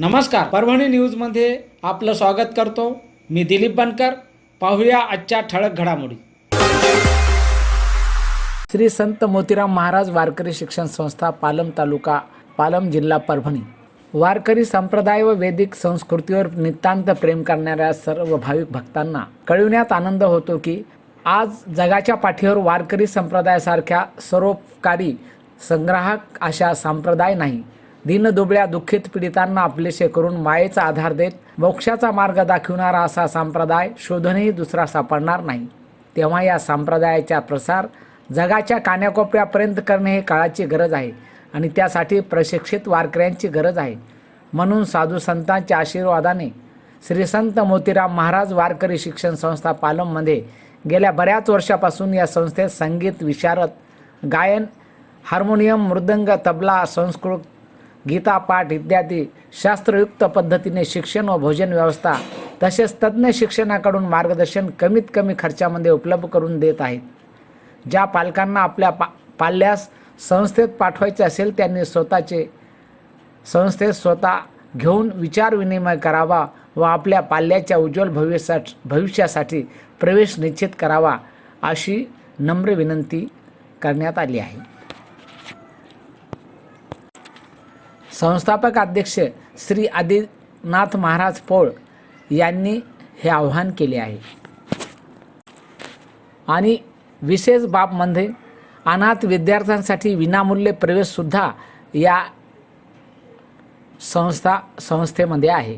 नमस्कार. परभणी न्यूजमध्ये आपलं स्वागत करतो. मी दिलीप बनकर. पाहूया आजच्या ठळक घडामोडी. श्री संत मोतीराम महाराज वारकरी शिक्षण संस्था पालम तालुका पालम जिल्हा परभणी. वारकरी संप्रदाय व वैदिक संस्कृतीवर नितांत प्रेम करणाऱ्या सर्व भाविक भक्तांना कळविण्यात आनंद होतो की आज जगाच्या पाठीवर वारकरी संप्रदायासारख्या सरोपकारी संग्राहक अशा संप्रदाय नाही. दीनदुबळ्या दुःखित पीडितांना आपलेसे करून मायेचा आधार देत मोक्षाचा मार्ग दाखविणारा असा संप्रदाय शोधूनही दुसरा सापडणार नाही. तेव्हा या संप्रदायाचा प्रसार जगाच्या कान्याकोपऱ्यापर्यंत करणे हे काळाची गरज आहे आणि त्यासाठी प्रशिक्षित वारकऱ्यांची गरज आहे. म्हणून साधू संतांच्या आशीर्वादाने श्री संत मोतीराम महाराज वारकरी शिक्षण संस्था पालममध्ये गेल्या बऱ्याच वर्षापासून या संस्थेत संगीत विशारद गायन हार्मोनियम मृदंग तबला संस्कृत गीतापाठ इत्यादी शास्त्रयुक्त पद्धतीने शिक्षण व भोजन व्यवस्था तसेच तज्ज्ञ शिक्षणाकडून मार्गदर्शन कमीत कमी खर्चामध्ये उपलब्ध करून देत आहेत. ज्या पालकांना आपल्या पा पाल्यास संस्थेत पाठवायचे असेल त्यांनी स्वतःचे संस्थेत स्वतः घेऊन विचारविनिमय करावा व आपल्या पाल्याच्या उज्ज्वल भविष्या भविष्यासाठी प्रवेश निश्चित करावा अशी नम्र विनंती करण्यात आली आहे. संस्थापक अध्यक्ष श्री आदिनाथ महाराज पोळ यांनी हे आव्हान केले आहे. आणि विशेष बाब म्हणजे अनाथ विद्यार्थ्यांसाठी विनामूल्य प्रवेशसुद्धा या संस्था संस्थेमध्ये आहे.